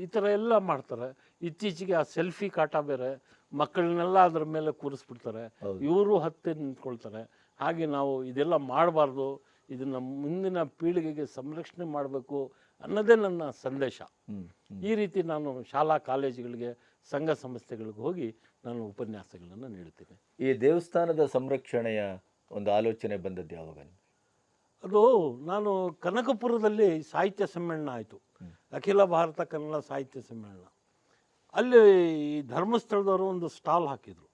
ಈ ಥರ ಎಲ್ಲ ಮಾಡ್ತಾರೆ. ಇತ್ತೀಚೆಗೆ ಆ ಸೆಲ್ಫಿ ಕಾಟ ಬೇರೆ ಮಕ್ಕಳನ್ನೆಲ್ಲ ಅದರ ಮೇಲೆ ಕೂರಿಸ್ಬಿಡ್ತಾರೆ. ಇವರು ಹತ್ತಿ ನಿಂತ್ಕೊಳ್ತಾರೆ. ಹಾಗೆ ನಾವು ಇದೆಲ್ಲ ಮಾಡಬಾರ್ದು ಇದನ್ನು ಮುಂದಿನ ಪೀಳಿಗೆಗೆ ಸಂರಕ್ಷಣೆ ಮಾಡಬೇಕು ಅನ್ನೋದೇ ನನ್ನ ಸಂದೇಶ. ಈ ರೀತಿ ನಾನು ಶಾಲಾ ಕಾಲೇಜುಗಳಿಗೆ ಸಂಘ ಸಂಸ್ಥೆಗಳಿಗೆ ಹೋಗಿ ನಾನು ಉಪನ್ಯಾಸಗಳನ್ನು ನೀಡುತ್ತೇನೆ ಈ ದೇವಸ್ಥಾನದ ಸಂರಕ್ಷಣೆಯ ಒಂದು ಆಲೋಚನೆ ಬಂದದ್ದು ಯಾವಾಗ ಅದು ನಾನು ಕನಕಪುರದಲ್ಲಿ ಸಾಹಿತ್ಯ ಸಮ್ಮೇಳನ ಆಯಿತು. ಅಖಿಲ ಭಾರತ ಕನ್ನಡ ಸಾಹಿತ್ಯ ಸಮ್ಮೇಳನ. ಅಲ್ಲಿ ಈ ಧರ್ಮಸ್ಥಳದವರು ಒಂದು ಸ್ಟಾಲ್ ಹಾಕಿದರು.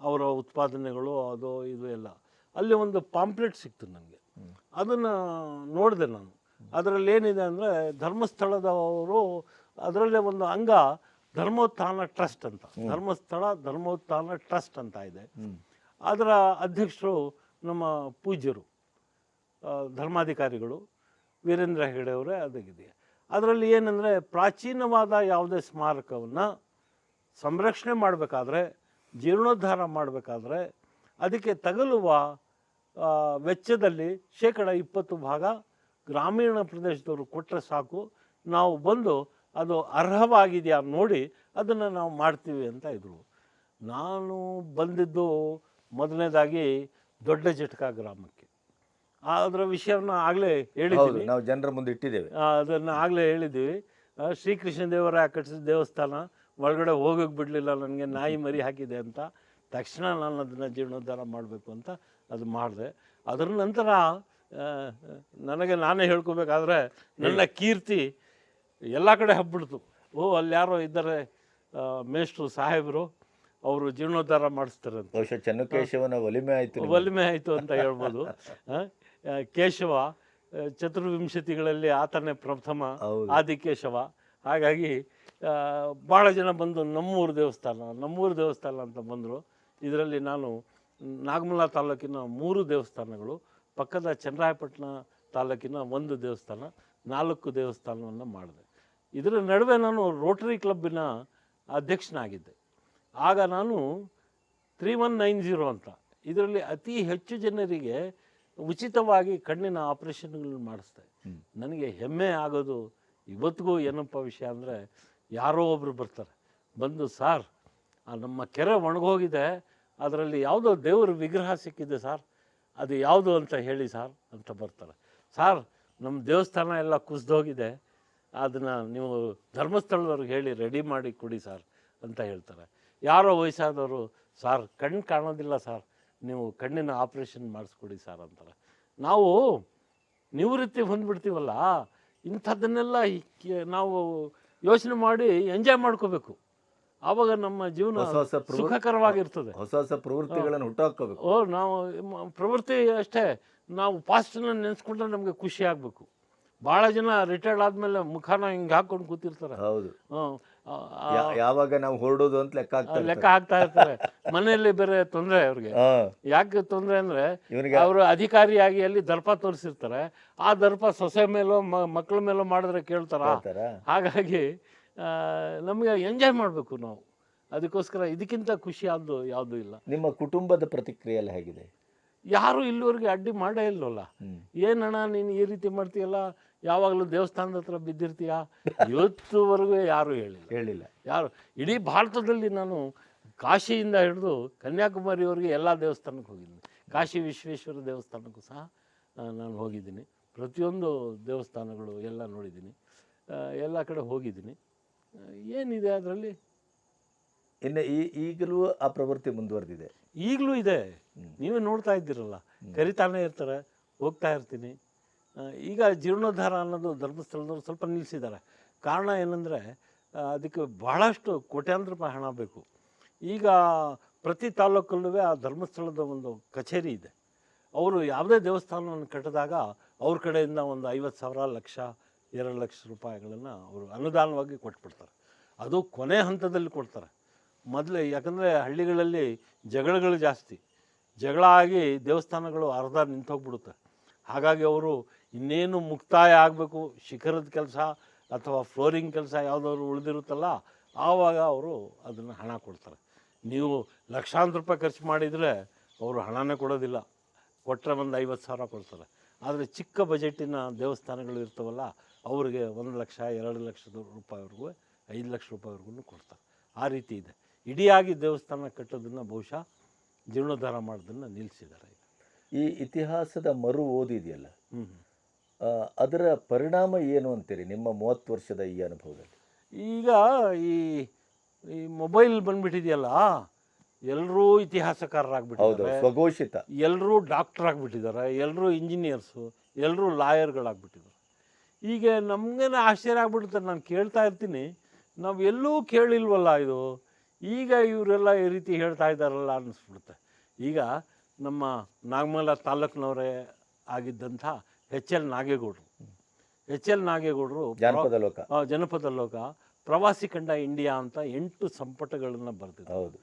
ಅವರ ಉತ್ಪಾದನೆಗಳು ಅದು ಇದು ಎಲ್ಲ. ಅಲ್ಲಿ ಒಂದು ಪಾಂಪ್ಲೆಟ್ ಸಿಕ್ತು ನನಗೆ. ಅದನ್ನು ನೋಡಿದೆ ನಾನು. ಅದರಲ್ಲಿ ಏನಿದೆ ಅಂದರೆ ಧರ್ಮಸ್ಥಳದವರು ಅದರಲ್ಲೇ ಒಂದು ಅಂಗ ಧರ್ಮೋತ್ಥಾನ ಟ್ರಸ್ಟ್ ಅಂತ. ಧರ್ಮಸ್ಥಳ ಧರ್ಮೋತ್ಥಾನ ಟ್ರಸ್ಟ್ ಅಂತ ಇದೆ. ಅದರ ಅಧ್ಯಕ್ಷರು ನಮ್ಮ ಪೂಜ್ಯರು ಧರ್ಮಾಧಿಕಾರಿಗಳು ವೀರೇಂದ್ರ ಹೆಗಡೆ ಅವರೇ ಅದಾಗಿದೆ ಅದರಲ್ಲಿ ಏನಂದರೆ ಪ್ರಾಚೀನವಾದ ಯಾವುದೇ ಸ್ಮಾರಕವನ್ನು ಸಂರಕ್ಷಣೆ ಮಾಡಬೇಕಾದ್ರೆ, ಜೀರ್ಣೋದ್ಧಾರ ಮಾಡಬೇಕಾದ್ರೆ ಅದಕ್ಕೆ ತಗಲುವ ವೆಚ್ಚದಲ್ಲಿ ಶೇಕಡ ಇಪ್ಪತ್ತು ಭಾಗ ಗ್ರಾಮೀಣ ಪ್ರದೇಶದವರು ಕೊಟ್ಟರೆ ಸಾಕು. ನಾವು ಬಂದು ಅದು ಅರ್ಹವಾಗಿದೆಯಾ ನೋಡಿ ಅದನ್ನು ನಾವು ಮಾಡ್ತೀವಿ ಅಂತ ಇದ್ರು. ನಾನು ಬಂದಿದ್ದು ಮೊದಲನೇದಾಗಿ ದೊಡ್ಡ ಜಟಕ ಗ್ರಾಮಕ್ಕೆ. ಅದರ ವಿಷಯವನ್ನು ಆಗಲೇ ಹೇಳಿದ್ದೀವಿ ನಾವು ಜನರ ಮುಂದೆ ಇಟ್ಟಿದ್ದೇವೆ. ಅದನ್ನು ಆಗಲೇ ಹೇಳಿದ್ದೀವಿ. ಆ, ಶ್ರೀಕೃಷ್ಣ ದೇವರ ಕಟ್ಟಿಸಿದ ದೇವಸ್ಥಾನ ಒಳಗಡೆ ಹೋಗೋಕೆ ಬಿಡಲಿಲ್ಲ ನನಗೆ ನಾಯಿ ಮರಿ ಹಾಕಿದೆ ಅಂತ. ತಕ್ಷಣ ನಾನು ಅದನ್ನು ಜೀರ್ಣೋದ್ಧಾರ ಮಾಡಬೇಕು ಅಂತ ಅದು ಮಾಡಿದೆ. ಅದರ ನಂತರ ಆ, ನನಗೆ ನಾನೇ ಹೇಳ್ಕೊಬೇಕಾದ್ರೆ ನನ್ನ ಕೀರ್ತಿ ಎಲ್ಲ ಕಡೆ ಹಬ್ಬಿಡ್ತು. ಓ ಅಲ್ಲಿ ಯಾರೋ ಇದ್ದಾರೆ ಆ, ಮೇಷ್ಟ್ರು ಸಾಹೇಬರು ಅವರು ಜೀರ್ಣೋದ್ಧಾರ ಮಾಡಿಸ್ತಾರೆ ಬಹುಶಃ ಚನ್ನಕೇಶವನ ಒಲಿಮೆ ಆಯ್ತು. ಒಲಿಮೆ ಆಯಿತು ಅಂತ ಹೇಳ್ಬೋದು. ಕೇಶವ ಚತುರ್ವಿಂಶತಿಗಳಲ್ಲಿ ಆತನೇ ಪ್ರಥಮ. ಆದಿಕೇಶವ. ಹಾಗಾಗಿ ಭಾಳ ಜನ ಬಂದು ನಮ್ಮೂರು ದೇವಸ್ಥಾನ ನಮ್ಮೂರು ದೇವಸ್ಥಾನ ಅಂತ ಬಂದರು. ಇದರಲ್ಲಿ ನಾನು ನಾಗಮಲ ತಾಲೂಕಿನ ಮೂರು ದೇವಸ್ಥಾನಗಳು ಪಕ್ಕದ ಚನ್ನರಾಯಪಟ್ಟಣ ತಾಲೂಕಿನ ಒಂದು ದೇವಸ್ಥಾನ ನಾಲ್ಕು ದೇವಸ್ಥಾನವನ್ನು ಮಾಡಿದೆ. ಇದರ ನಡುವೆ ನಾನು ರೋಟರಿ ಕ್ಲಬ್ಬಿನ ಅಧ್ಯಕ್ಷನಾಗಿದ್ದೆ. ಆಗ ನಾನು ತ್ರೀ ಒನ್ ನೈನ್ ಜೀರೋ ಅಂತ ಇದರಲ್ಲಿ ಅತಿ ಹೆಚ್ಚು ಜನರಿಗೆ ಉಚಿತವಾಗಿ ಕಣ್ಣಿನ ಆಪರೇಷನ್ಗಳನ್ನ ಮಾಡಿಸ್ದೆ ನನಗೆ ಹೆಮ್ಮೆ ಆಗೋದು ಇವತ್ತಿಗೂ ಏನಪ್ಪ ವಿಷಯ ಅಂದರೆ ಯಾರೋ ಒಬ್ಬರು ಬರ್ತಾರೆ ಬಂದು ಸಾರ್ ಆ ನಮ್ಮ ಕೆರೆ ಒಣಗೋಗಿದೆ ಅದರಲ್ಲಿ ಯಾವುದೋ ದೇವರ ವಿಗ್ರಹ ಸಿಕ್ಕಿದೆ ಸಾರ್ ಅದು ಯಾವುದು ಅಂತ ಹೇಳಿ ಸಾರ್ ಅಂತ ಬರ್ತಾರೆ. ಸಾರ್ ನಮ್ಮ ದೇವಸ್ಥಾನ ಎಲ್ಲ ಕುಸಿದೋಗಿದೆ ಅದನ್ನು ನೀವು ಧರ್ಮಸ್ಥಳದವ್ರಿಗೆ ಹೇಳಿ ರೆಡಿ ಮಾಡಿ ಕೊಡಿ ಸರ್ ಅಂತ ಹೇಳ್ತಾರೆ. ಯಾರೋ ವಯಸ್ಸಾದವರು ಸಾರ್ ಕಣ್ಣು ಕಾಣೋದಿಲ್ಲ ಸರ್ ನೀವು ಕಣ್ಣಿನ ಆಪ್ರೇಷನ್ ಮಾಡಿಸ್ಕೊಡಿ ಸರ್ ಅಂತಾರೆ. ನಾವು ನಿವೃತ್ತಿ ಹೊಂದ್ಬಿಡ್ತೀವಲ್ಲ ಇಂಥದ್ದನ್ನೆಲ್ಲ ನಾವು ಯೋಚನೆ ಮಾಡಿ ಎಂಜಾಯ್ ಮಾಡ್ಕೋಬೇಕು. ಆವಾಗ ನಮ್ಮ ಜೀವನ ಹೊಸ ಸುಖಕರವಾಗಿರ್ತದೆ. ಹೊಸ ಹೊಸ ಪ್ರವೃತ್ತಿಗಳನ್ನು ಹುಟ್ಟಾಕೋಬೇಕು ಓ ನಾವು ಪ್ರವೃತ್ತಿ ಅಷ್ಟೇ ನಾವು ಪಾಸ್ಟನ್ನ ನೆನೆಸ್ಕೊಂಡ್ರೆ ನಮಗೆ ಖುಷಿ ಆಗಬೇಕು. ಭಾಳ ಜನ ರಿಟೈರ್ಡ್ ಆದಮೇಲೆ ಮುಖಾನ ಹಿಂಗೆ ಹಾಕ್ಕೊಂಡು ಕೂತಿರ್ತಾರೆ. ಹೌದು. ಯಾವಾಗ ನಾವು ಹೊರಡೋದು ಅಂತ ಲೆಕ್ಕ ಆಗ್ತಾರೆ ಲೆಕ್ಕ ಹಾಕ್ತಾ ಇರ್ತಾರೆ ಮನೆಯಲ್ಲಿ ಬೇರೆ ತೊಂದರೆ ಅವ್ರಿಗೆ ಯಾಕೆ ತೊಂದರೆ ಅಂದ್ರೆ ಅವರು ಅಧಿಕಾರಿಯಾಗಿ ಅಲ್ಲಿ ದರ್ಪ ತೋರಿಸಿರ್ತಾರೆ. ಆ ದರ್ಪ ಸೊಸೆ ಮೇಲೋ ಮಕ್ಕಳ ಮೇಲೋ ಮಾಡಿದ್ರೆ ಕೇಳ್ತಾರ? ಹಾಗಾಗಿ ಆ, ನಮಗೆ ಎಂಜಾಯ್ ಮಾಡಬೇಕು ನಾವು. ಅದಕ್ಕೋಸ್ಕರ ಇದಕ್ಕಿಂತ ಖುಷಿ ಆದ್ದು ಯಾವುದೂ ಇಲ್ಲ. ನಿಮ್ಮ ಕುಟುಂಬದ ಪ್ರತಿಕ್ರಿಯೆ ಎಲ್ಲ ಹೇಗಿದೆ? ಯಾರು ಇಲ್ಲಿವರೆಗೆ ಅಡ್ಡಿ ಮಾಡೇ ಇಲ್ವಲ್ಲ. ಏನಣ್ಣ ನೀನು ಈ ರೀತಿ ಮಾಡ್ತೀಯಲ್ಲ? ಯಾವಾಗಲೂ ದೇವಸ್ಥಾನದ ಹತ್ರ ಬಿದ್ದಿರ್ತೀಯ? ಇವತ್ತುವರೆಗೂ ಯಾರೂ ಹೇಳಿಲ್ಲ. ಹೇಳಿಲ್ಲ. ಯಾರು ಇಡೀ ಭಾರತದಲ್ಲಿ ನಾನು ಕಾಶಿಯಿಂದ ಹಿಡಿದು ಕನ್ಯಾಕುಮಾರಿವರೆಗೆ ಎಲ್ಲ ದೇವಸ್ಥಾನಕ್ಕೆ ಹೋಗಿದ್ದೀನಿ. ಕಾಶಿ ವಿಶ್ವೇಶ್ವರ ದೇವಸ್ಥಾನಕ್ಕೂ ಸಹ ನಾನು ಹೋಗಿದ್ದೀನಿ. ಪ್ರತಿಯೊಂದು ದೇವಸ್ಥಾನಗಳು ಎಲ್ಲ ನೋಡಿದ್ದೀನಿ. ಎಲ್ಲ ಕಡೆ ಹೋಗಿದ್ದೀನಿ. ಏನಿದೆ ಅದರಲ್ಲಿ? ಇನ್ನು ಈ ಈಗಲೂ ಆ ಪ್ರವೃತ್ತಿ ಮುಂದುವರೆದಿದೆ. ಈಗಲೂ ಇದೆ. ನೀವೇ ನೋಡ್ತಾ ಇದ್ದೀರಲ್ಲ. ಕರಿತಾನೆ ಇರ್ತಾರೆ ಹೋಗ್ತಾ ಇರ್ತೀನಿ. ಈಗ ಜೀರ್ಣೋದ್ಧಾರ ಅನ್ನೋದು ಧರ್ಮಸ್ಥಳದವ್ರು ಸ್ವಲ್ಪ ನಿಲ್ಲಿಸಿದ್ದಾರೆ ಕಾರಣ ಏನಂದರೆ ಅದಕ್ಕೆ ಬಹಳಷ್ಟು ಕೋಟ್ಯಾಂತರ ರೂಪಾಯಿ ಹಣ ಬೇಕು. ಈಗ ಪ್ರತಿ ತಾಲೂಕಲ್ಲೂ ಆ ಧರ್ಮಸ್ಥಳದ ಒಂದು ಕಚೇರಿ ಇದೆ. ಅವರು ಯಾವುದೇ ದೇವಸ್ಥಾನವನ್ನು ಕಟ್ಟಿದಾಗ ಅವ್ರ ಕಡೆಯಿಂದ ಒಂದು ಐವತ್ತು ಸಾವಿರ, ಲಕ್ಷ, ಎರಡು ಲಕ್ಷ ರೂಪಾಯಿಗಳನ್ನು ಅವರು ಅನುದಾನವಾಗಿ ಕೊಟ್ಬಿಡ್ತಾರೆ. ಅದು ಕೊನೆ ಹಂತದಲ್ಲಿ ಕೊಡ್ತಾರೆ. ಮೊದಲೇ ಯಾಕಂದರೆ ಹಳ್ಳಿಗಳಲ್ಲಿ ಜಗಳಗಳು ಜಾಸ್ತಿ. ಜಗಳ ಆಗಿ ದೇವಸ್ಥಾನಗಳು ಅರ್ಧ ನಿಂತೋಗ್ಬಿಡುತ್ತೆ. ಹಾಗಾಗಿ ಅವರು ಇನ್ನೇನು ಮುಕ್ತಾಯ ಆಗಬೇಕು ಶಿಖರದ ಕೆಲಸ ಅಥವಾ ಫ್ಲೋರಿಂಗ್ ಕೆಲಸ ಯಾವುದಾದ್ರು ಉಳಿದಿರುತ್ತಲ್ಲ ಆವಾಗ ಅವರು ಅದನ್ನು ಹಣ ಕೊಡ್ತಾರೆ. ನೀವು ಲಕ್ಷಾಂತರ ರೂಪಾಯಿ ಖರ್ಚು ಮಾಡಿದರೆ ಅವರು ಹಣನೇ ಕೊಡೋದಿಲ್ಲ. ಕೊಟ್ಟರೆ ಒಂದು ಐವತ್ತು ಸಾವಿರ ಕೊಡ್ತಾರೆ. ಆದರೆ ಚಿಕ್ಕ ಬಜೆಟಿನ ದೇವಸ್ಥಾನಗಳು ಇರ್ತವಲ್ಲ ಅವರಿಗೆ ಒಂದು ಲಕ್ಷ ಎರಡು ಲಕ್ಷದ ರೂಪಾಯಿವರೆಗೂ ಐದು ಲಕ್ಷ ರೂಪಾಯಿವರೆಗೂ ಕೊಡ್ತಾರೆ. ಆ ರೀತಿ ಇದೆ. ಇಡಿಯಾಗಿ ದೇವಸ್ಥಾನ ಕಟ್ಟೋದನ್ನು ಬಹುಶಃ ಜೀರ್ಣೋದ್ಧಾರ ಮಾಡೋದನ್ನು ನಿಲ್ಲಿಸಿದ್ದಾರೆ ಈ ಇತಿಹಾಸದ ಮರು ಓದಿದೆಯಲ್ಲ? ಅದರ ಪರಿಣಾಮ ಏನು ಅಂತೀರಿ ನಿಮ್ಮ ಮೂವತ್ತು ವರ್ಷದ ಈ ಅನುಭವದಲ್ಲಿ? ಈಗ ಈ ಈ ಮೊಬೈಲ್ ಬಂದ್ಬಿಟ್ಟಿದೆಯಲ್ಲ ಎಲ್ಲರೂ ಹೌದು ಇತಿಹಾಸಕಾರರಾಗ್ಬಿಟ್ಟಿದ್ದಾರೆ ಸ್ವಘೋಷಿತ. ಎಲ್ಲರೂ ಡಾಕ್ಟರ್ ಆಗಿಬಿಟ್ಟಿದ್ದಾರೆ ಎಲ್ಲರೂ ಇಂಜಿನಿಯರ್ಸು ಎಲ್ಲರೂ ಲಾಯರ್ಗಳಾಗ್ಬಿಟ್ಟಿದ್ದಾರೆ. ಈಗ ನಮಗೇನೆ ಆಶ್ಚರ್ಯ ಆಗ್ಬಿಡುತ್ತೆ ನಾನು ಕೇಳ್ತಾ ಇರ್ತೀನಿ. ನಾವು ಎಲ್ಲೂ ಕೇಳಿಲ್ವಲ್ಲ ಇದು. ಈಗ ಇವರೆಲ್ಲ ಈ ರೀತಿ ಹೇಳ್ತಾ ಇದ್ದಾರಲ್ಲ ಅನ್ನಿಸ್ಬಿಡುತ್ತೆ. ಈಗ ನಮ್ಮ ನಾಗಮಲ ತಾಲೂಕಿನವರೇ ಆಗಿದ್ದಂಥ ಎಚ್ ಎಲ್ ನಾಗೇಗೌಡರು. ಎಚ್ ಎಲ್ ನಾಗೇಗೌಡರು ಜಾನಪದ ಲೋಕ. ಜನಪದ ಲೋಕ ಪ್ರವಾಸಿ ಕಂಡ ಇಂಡಿಯಾ ಅಂತ ಎಂಟು ಸಂಪುಟಗಳನ್ನು ಬರೆದಿದ್ದಾರೆ ಹೌದು.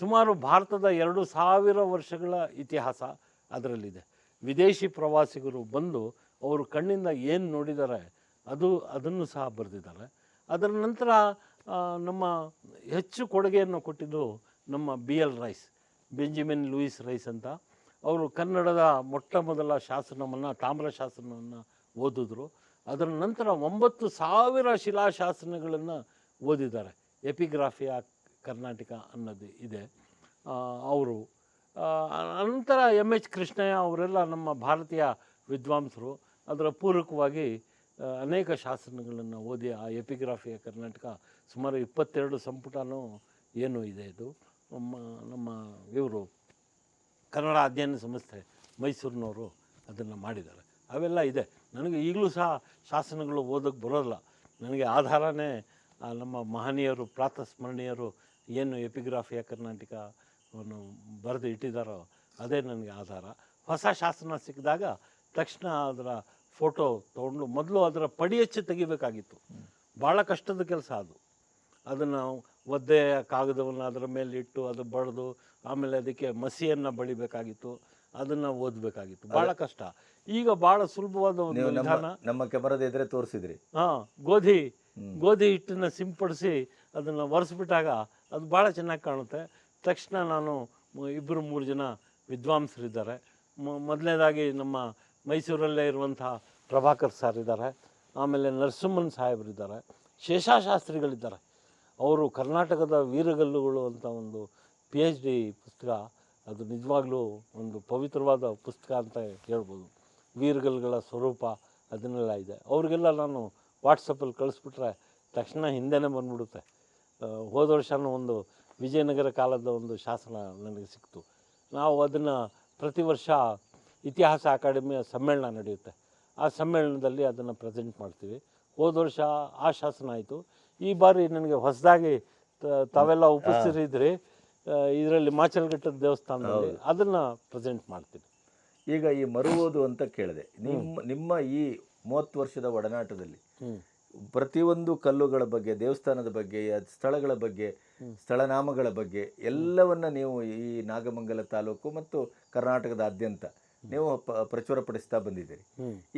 ಸುಮಾರು ಭಾರತದ ಎರಡು ಸಾವಿರ ವರ್ಷಗಳ ಇತಿಹಾಸ ಅದರಲ್ಲಿದೆ. ವಿದೇಶಿ ಪ್ರವಾಸಿಗರು ಬಂದು ಅವರು ಕಣ್ಣಿಂದ ಏನು ನೋಡಿದ್ದಾರೆ ಅದು ಅದನ್ನು ಸಹ ಬರೆದಿದ್ದಾರೆ. ಅದರ ನಂತರ ನಮ್ಮ ಹೆಚ್ಚು ಕೊಡುಗೆಯನ್ನು ಕೊಟ್ಟಿದ್ದು ನಮ್ಮ B L Rice Benjamin Lewis Rice ಅಂತ ಅವರು ಕನ್ನಡದ ಮೊಟ್ಟ ಮೊದಲ ಶಾಸನವನ್ನು, ತಾಮ್ರ ಶಾಸನವನ್ನು ಓದಿದ್ರು. ಅದರ ನಂತರ ಒಂಬತ್ತು ಸಾವಿರ ಶಿಲಾಶಾಸನಗಳನ್ನು ಓದಿದ್ದಾರೆ. ಎಪಿಗ್ರಾಫಿಯ ಕರ್ನಾಟಕ ಅನ್ನೋದು ಇದೆ. ಅವರು ಅನಂತರ ಎಂ ಎಚ್ ಕೃಷ್ಣಯ್ಯ ಅವರೆಲ್ಲ ನಮ್ಮ ಭಾರತೀಯ ವಿದ್ವಾಂಸರು. ಅದರ ಪೂರಕವಾಗಿ ಅನೇಕ ಶಾಸನಗಳನ್ನು ಓದಿ, ಆ ಎಪಿಗ್ರಾಫಿಯ ಕರ್ನಾಟಕ ಸುಮಾರು ಇಪ್ಪತ್ತೆರಡು ಸಂಪುಟನೂ ಏನು ಇದೆ ಇದು. ನಮ್ಮ ನಮ್ಮ ಇವರು ಕನ್ನಡ ಅಧ್ಯಯನ ಸಂಸ್ಥೆ ಮೈಸೂರಿನವರು ಅದನ್ನು ಮಾಡಿದ್ದಾರೆ. ಅವೆಲ್ಲ ಇದೆ. ನನಗೆ ಈಗಲೂ ಸಹ ಶಾಸನಗಳು ಓದೋಕ್ಕೆ ಬರೋಲ್ಲ. ನನಗೆ ಆಧಾರನೇ ನಮ್ಮ ಮಹನೀಯರು, ಪ್ರಾತಸ್ಮರಣೀಯರು ಏನು ಎಪಿಗ್ರಾಫಿಯ ಕರ್ನಾಟಕವನ್ನು ಬರೆದು ಇಟ್ಟಿದ್ದಾರೋ ಅದೇ ನನಗೆ ಆಧಾರ. ಹೊಸ ಶಾಸನ ಸಿಕ್ಕಿದಾಗ ತಕ್ಷಣ ಅದರ ಫೋಟೋ ತೊಗೊಂಡು ಮೊದಲು ಅದರ ಪಡಿಯಚ್ಚು ತೆಗಿಬೇಕಾಗಿತ್ತು. ಭಾಳ ಕಷ್ಟದ ಕೆಲಸ ಅದು. ಅದನ್ನು ಒದ್ದೆಯ ಕಾಗದವನ್ನು ಅದರ ಮೇಲೆ ಇಟ್ಟು ಅದು ಬಡ್ದು ಆಮೇಲೆ ಅದಕ್ಕೆ ಮಸಿಯನ್ನು ಬಳಿಬೇಕಾಗಿತ್ತು ಅದನ್ನು ಓದಬೇಕಾಗಿತ್ತು. ಭಾಳ ಕಷ್ಟ. ಈಗ ಭಾಳ ಸುಲಭವಾದ ಒಂದು ವಿಧಾನ. ನಮ್ಮ ಕೆಮರದ ಎದುರೇ ತೋರಿಸಿದ್ರಿ. ಹಾಂ ಗೋಧಿ ಗೋಧಿ ಹಿಟ್ಟನ್ನು ಸಿಂಪಡಿಸಿ ಅದನ್ನು ಒರೆಸ್ಬಿಟ್ಟಾಗ ಅದು ಭಾಳ ಚೆನ್ನಾಗಿ ಕಾಣುತ್ತೆ. ತಕ್ಷಣ ನಾನು ಇಬ್ಬರು ಮೂರು ಜನ ವಿದ್ವಾಂಸರಿದ್ದಾರೆ. ಇದ್ದಾರೆ ಮೊದಲನೇದಾಗಿ ನಮ್ಮ ಮೈಸೂರಲ್ಲೇ ಇರುವಂಥ ಪ್ರಭಾಕರ್ ಸರ್ ಇದ್ದಾರೆ. ಆಮೇಲೆ ನರಸಿಂಹನ್ ಸಾಹೇಬರಿದ್ದಾರೆ. ಶೇಷಾಶಾಸ್ತ್ರಿಗಳಿದ್ದಾರೆ. ಅವರು ಕರ್ನಾಟಕದ ವೀರಗಲ್ಲುಗಳು ಅಂತ ಒಂದು ಪಿ ಎಚ್ ಡಿ ಪುಸ್ತಕ ಅದು ನಿಜವಾಗ್ಲೂ ಒಂದು ಪವಿತ್ರವಾದ ಪುಸ್ತಕ ಅಂತ ಹೇಳ್ಬೋದು. ವೀರಗಲ್ಗಳ ಸ್ವರೂಪ ಅದನ್ನೆಲ್ಲ ಇದೆ. ಅವ್ರಿಗೆಲ್ಲ ನಾನು ವಾಟ್ಸಪ್ಪಲ್ಲಿ ಕಳಿಸ್ಬಿಟ್ರೆ ತಕ್ಷಣ ಹಿಂದೆನೇ ಬಂದ್ಬಿಡುತ್ತೆ. ಹೋದ ವರ್ಷನೂ ಒಂದು ವಿಜಯನಗರ ಕಾಲದ ಒಂದು ಶಾಸನ ನನಗೆ ಸಿಕ್ತು. ನಾವು ಅದನ್ನು ಪ್ರತಿ ವರ್ಷ ಇತಿಹಾಸ ಅಕಾಡೆಮಿಯ ಸಮ್ಮೇಳನ ನಡೆಯುತ್ತೆ. ಆ ಸಮ್ಮೇಳನದಲ್ಲಿ ಅದನ್ನು ಪ್ರೆಸೆಂಟ್ ಮಾಡ್ತೀವಿ. ಹೋದ ವರ್ಷ ಆ ಶಾಸನ ಆಯಿತು. ಈ ಬಾರಿ ನನಗೆ ಹೊಸದಾಗಿ ತಾವೆಲ್ಲ ಉಪಸ್ಥಿತರಿದ್ರಿ. ಇದರಲ್ಲಿ ಮಾಚಲ್ಘಟ್ಟದ ದೇವಸ್ಥಾನದಲ್ಲಿ ಅದನ್ನು ಪ್ರೆಸೆಂಟ್ ಮಾಡ್ತೀನಿ. ಈಗ ಈ ಮರುವೋದು ಅಂತ ಕೇಳಿದೆ. ನಿಮ್ಮ ನಿಮ್ಮ ಈ ಮೂವತ್ತು ವರ್ಷದ ಒಡನಾಟದಲ್ಲಿ ಪ್ರತಿಯೊಂದು ಕಲ್ಲುಗಳ ಬಗ್ಗೆ ದೇವಸ್ಥಾನದ ಬಗ್ಗೆ ಸ್ಥಳಗಳ ಬಗ್ಗೆ ಸ್ಥಳನಾಮಗಳ ಬಗ್ಗೆ ಎಲ್ಲವನ್ನ ನೀವು ಈ ನಾಗಮಂಗಲ ತಾಲೂಕು ಮತ್ತು ಕರ್ನಾಟಕದಾದ್ಯಂತ ನೀವು ಪ್ರಚುರಪಡಿಸ್ತಾ ಬಂದಿದ್ದೀರಿ.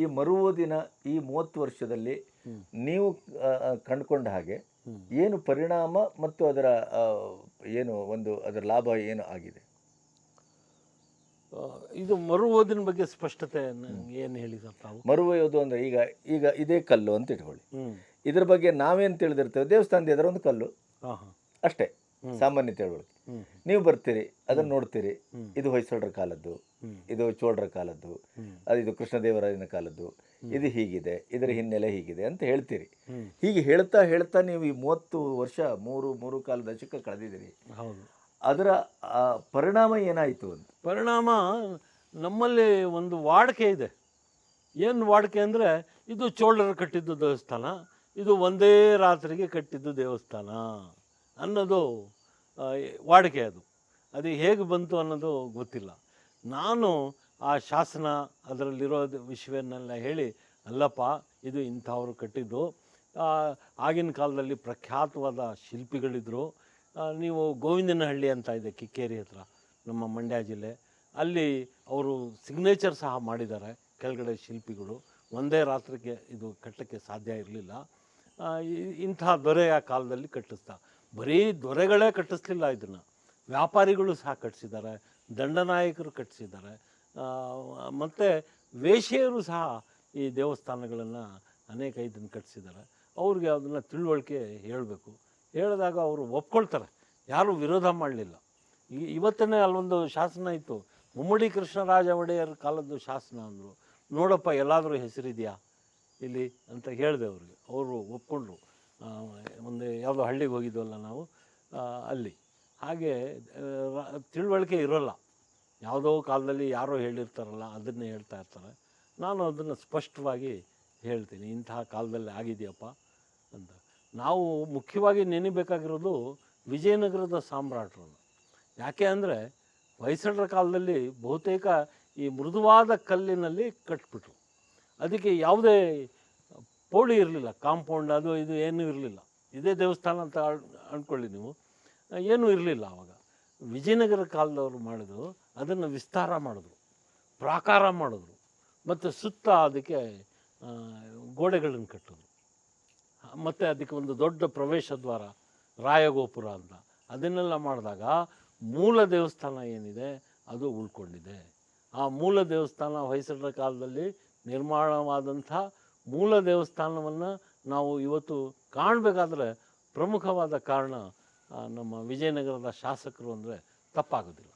ಈ ಮರುವೋದಿನ ಈ ಮೂವತ್ತು ವರ್ಷದಲ್ಲಿ ನೀವು ಕಂಡುಕೊಂಡ ಹಾಗೆ ಏನು ಪರಿಣಾಮ ಮತ್ತು ಅದರ ಏನು ಒಂದು ಅದರ ಲಾಭ ಏನು ಆಗಿದೆ? ಇದು ಮರು ಓದಿನ ಬಗ್ಗೆ ಸ್ಪಷ್ಟತೆ ಏನು ಹೇಳಿದ ತಾವು ಮರು ಓದು ಅಂದ್ರೆ ಈಗ ಈಗ ಇದೇ ಕಲ್ಲು ಅಂತ ಇಟ್ಕೊಳ್ಳಿ. ಇದ್ರ ಬಗ್ಗೆ ನಾವೇನು ತಿಳಿದಿರ್ತೇವೆ? ದೇವಸ್ಥಾನದ ಎದುರು ಒಂದು ಕಲ್ಲು ಅಷ್ಟೇ. ಸಾಮಾನ್ಯ ತಿಳುವಳಿಕೆ. ನೀವು ಬರ್ತೀರಿ ಅದನ್ನು ನೋಡ್ತೀರಿ. ಇದು ಹೊಯ್ಸಳರ ಕಾಲದ್ದು. ಇದು ಚೋಳರ ಕಾಲದ್ದು ಅದು ಇದು ಕೃಷ್ಣದೇವರಾಯನ ಕಾಲದ್ದು ಇದು ಹೀಗಿದೆ ಇದರ ಹಿನ್ನೆಲೆ ಹೀಗಿದೆ ಅಂತ ಹೇಳ್ತೀರಿ. ಹೀಗೆ ಹೇಳ್ತಾ ಹೇಳ್ತಾ ನೀವು ಈ ಮೂವತ್ತು ವರ್ಷ ಮೂರು ಮೂರು ಕಾಲ ದಶಕ ಕಳೆದಿದ್ದೀರಿ. ಹೌದು. ಅದರ ಪರಿಣಾಮ ಏನಾಯಿತು ಅಂತ? ಪರಿಣಾಮ ನಮ್ಮಲ್ಲಿ ಒಂದು ವಾಡಿಕೆ ಇದೆ. ಏನು ವಾಡಿಕೆ ಅಂದರೆ ಇದು ಚೋಳರು ಕಟ್ಟಿದ್ದು ದೇವಸ್ಥಾನ ಇದು ಒಂದೇ ರಾತ್ರಿಗೆ ಕಟ್ಟಿದ್ದು ದೇವಸ್ಥಾನ ಅನ್ನೋದು ವಾಡಿಕೆ ಅದು. ಅದು ಹೇಗೆ ಬಂತು ಅನ್ನೋದು ಗೊತ್ತಿಲ್ಲ. ನಾನು ಆ ಶಾಸನ ಅದರಲ್ಲಿರೋ ವಿಷಯವನ್ನೆಲ್ಲ ಹೇಳಿ, ಅಲ್ಲಪ್ಪ, ಇದು ಇಂಥವ್ರು ಕಟ್ಟಿದ್ದು. ಆಗಿನ ಕಾಲದಲ್ಲಿ ಪ್ರಖ್ಯಾತವಾದ ಶಿಲ್ಪಿಗಳಿದ್ದರು ನೀವು ಗೋವಿಂದನಹಳ್ಳಿ ಅಂತ ಇದೆ ಕಿಕ್ಕೇರಿ ಹತ್ರ, ನಮ್ಮ ಮಂಡ್ಯ ಜಿಲ್ಲೆ. ಅಲ್ಲಿ ಅವರು ಸಿಗ್ನೇಚರ್ ಸಹ ಮಾಡಿದ್ದಾರೆ ಕೆಳಗಡೆ ಶಿಲ್ಪಿಗಳು. ಒಂದೇ ರಾತ್ರಿಗೆ ಇದು ಕಟ್ಟಕ್ಕೆ ಸಾಧ್ಯ ಇರಲಿಲ್ಲ. ಇಂಥ ದೊರೆಯ ಕಾಲದಲ್ಲಿ ಕಟ್ಟಿಸ್ತಾ, ಬರೀ ದೊರೆಗಳೇ ಕಟ್ಟಿಸ್ಲಿಲ್ಲ ಇದನ್ನು. ವ್ಯಾಪಾರಿಗಳು ಸಹ ಕಟ್ಟಿಸಿದ್ದಾರೆ ದಂಡನಾಯಕರು ಕಟ್ಟಿಸಿದ್ದಾರೆ. ಮತ್ತು ವೇಶ್ಯೆಯರು ಸಹ ಈ ದೇವಸ್ಥಾನಗಳನ್ನು ಅನೇಕ ಇದನ್ನು ಕಟ್ಟಿಸಿದ್ದಾರೆ. ಅವ್ರಿಗೆ ಅದನ್ನು ತಿಳುವಳಿಕೆ ಹೇಳಬೇಕು. ಹೇಳಿದಾಗ ಅವರು ಒಪ್ಕೊಳ್ತಾರೆ. ಯಾರೂ ವಿರೋಧ ಮಾಡಲಿಲ್ಲ. ಈ ಇವತ್ತನೇ ಅಲ್ಲೊಂದು ಶಾಸನ ಇತ್ತು. ಮುಮ್ಮಡಿ ಕೃಷ್ಣರಾಜ ಒಡೆಯರ್ ಕಾಲದ್ದು ಶಾಸನ ಅಂದರು. ನೋಡಪ್ಪ, ಎಲ್ಲಾದರೂ ಹೆಸರಿದೆಯಾ ಇಲ್ಲಿ ಅಂತ ಹೇಳಿದೆ ಅವ್ರಿಗೆ. ಅವರು ಒಪ್ಕೊಂಡ್ರು. ಮುಂದೆ ಯಾವುದೋ ಹಳ್ಳಿಗೆ ಹೋಗಿದ್ವಲ್ಲ ನಾವು ಅಲ್ಲಿ. ಹಾಗೆ ತಿಳುವಳಿಕೆ ಇರೋಲ್ಲ. ಯಾವುದೋ ಕಾಲದಲ್ಲಿ ಯಾರೋ ಹೇಳಿರ್ತಾರಲ್ಲ, ಅದನ್ನೇ ಹೇಳ್ತಾ ಇರ್ತಾರೆ. ನಾನು ಅದನ್ನು ಸ್ಪಷ್ಟವಾಗಿ ಹೇಳ್ತೀನಿ. ಇಂತಹ ಕಾಲದಲ್ಲಿ ಆಗಿದೆಯಪ್ಪ ಅಂತ. ನಾವು ಮುಖ್ಯವಾಗಿ ನೆನಬೇಕಾಗಿರೋದು ವಿಜಯನಗರದ ಸಾಮ್ರಾಟರನ್ನು. ಯಾಕೆ ಅಂದರೆ, ಹೊಯ್ಸಳರ ಕಾಲದಲ್ಲಿ ಬಹುತೇಕ ಈ ಮೃದುವಾದ ಕಲ್ಲಿನಲ್ಲಿ ಕಟ್ಬಿಟ್ರು. ಅದಕ್ಕೆ ಯಾವುದೇ ಪೋಳಿ ಇರಲಿಲ್ಲ, ಕಾಂಪೌಂಡ್ ಅದು ಇದು ಏನೂ ಇರಲಿಲ್ಲ. ಇದೇ ದೇವಸ್ಥಾನ ಅಂತ ಅಂದ್ಕೊಳ್ಳಿ ನೀವು. ಏನೂ ಇರಲಿಲ್ಲ ಆವಾಗ ವಿಜಯನಗರ ಕಾಲದವರು ಮಾಡಿದ್ರು, ಅದನ್ನು ವಿಸ್ತಾರ ಮಾಡಿದ್ರು, ಪ್ರಾಕಾರ ಮಾಡಿದ್ರು. ಮತ್ತು ಸುತ್ತ ಅದಕ್ಕೆ ಗೋಡೆಗಳನ್ನು ಕಟ್ಟಿದ್ರು. ಮತ್ತು ಅದಕ್ಕೆ ಒಂದು ದೊಡ್ಡ ಪ್ರವೇಶ ದ್ವಾರ, ರಾಯಗೋಪುರ ಅಂತ. ಅದನ್ನೆಲ್ಲ ಮಾಡಿದಾಗ ಮೂಲ ದೇವಸ್ಥಾನ ಏನಿದೆ, ಅದು ಉಳ್ಕೊಂಡಿದೆ. ಆ ಮೂಲ ದೇವಸ್ಥಾನ ಹೊಯ್ಸಳರ ಕಾಲದಲ್ಲಿ ನಿರ್ಮಾಣವಾದಂಥ ಮೂಲ ದೇವಸ್ಥಾನವನ್ನು ನಾವು ಇವತ್ತು ಕಾಣಬೇಕಾದ್ರೆ ಪ್ರಮುಖವಾದ ಕಾರಣ ನಮ್ಮ ವಿಜಯನಗರದ ಶಾಸಕರು ಅಂದರೆ ತಪ್ಪಾಗೋದಿಲ್ಲ.